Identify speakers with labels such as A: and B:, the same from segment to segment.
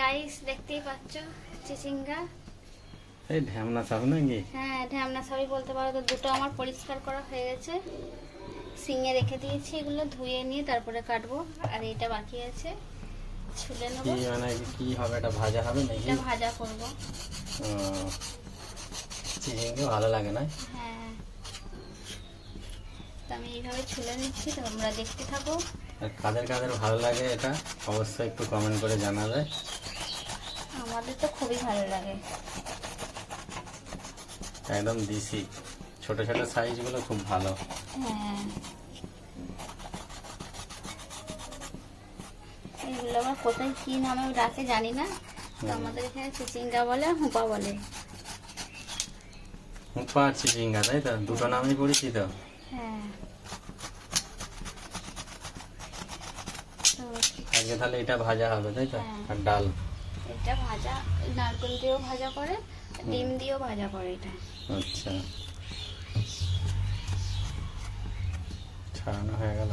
A: Guys দেখতেই পাচ্ছ চিচিঙ্গা।
B: এই ঢ্যামনা সব নাকি?
A: হ্যাঁ ঢ্যামনা সবই বলতে পারো। তো দুটো আমার পরিষ্কার করা হয়ে গেছে। সিঙে রেখে দিয়েছি এগুলো ধুয়ে নিয়ে তারপরে কাটবো। আর এটা বাকি আছে। ছুলে
B: কি মানে কি হবে? এটা ভাজা হবে নাকি?
A: এটা ভাজা করব।
B: চিচিঙ্গে ভালো লাগে না?
A: হ্যাঁ তো আমি এইভাবে ছুলে নিচ্ছি তোমরা দেখতে থাকো।
B: আর কাদের কাদের ভালো লাগে এটা অবশ্যই একটু কমেন্ট করে জানাবে।
A: আমাদের তো খুবই ভালো লাগে।
B: একদম দিশি ছোট ছোট সাইজগুলো খুব ভালো।
A: হ্যাঁ। এগুলো আমার কোথায় কি নামে ডাকে জানি না। তো আমাদের এখানে চিচিঙ্গা বলে হুপা বলে।
B: হুপা আর চিচিঙ্গা তাই তো? দুটো নামই পরিচিত
A: হ্যাঁ তো
B: আজকে তাহলে এটা ভাজা হবে তাই তো?
A: হ্যাঁ।
B: আর ডাল?
A: এটা ভাজা নারকেল দিয়েও ভাজা করে ডিম দিয়েও ভাজা করে এটা।
B: আচ্ছা। ছাড়ানো হয়ে গেল।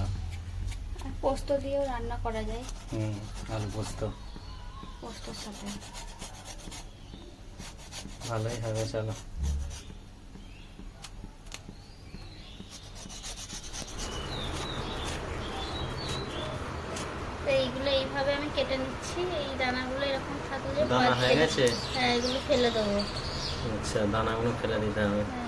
A: আর পোস্ত দিয়েও রান্না করা যায়।
B: হুম আলু পোস্ত।
A: পোস্তর সাথে।
B: ভালোই হবে চলো
A: তো এইগুলো এইভাবে আমি কেটে নিচ্ছি এই দানাগুলো এরকম থাকলে
B: দানা হয়ে গেছে?
A: হ্যাঁ এগুলো ফেলে দেবো।
B: আচ্ছা দানাগুলো ফেলে দিতে হবে।
A: হ্যাঁ।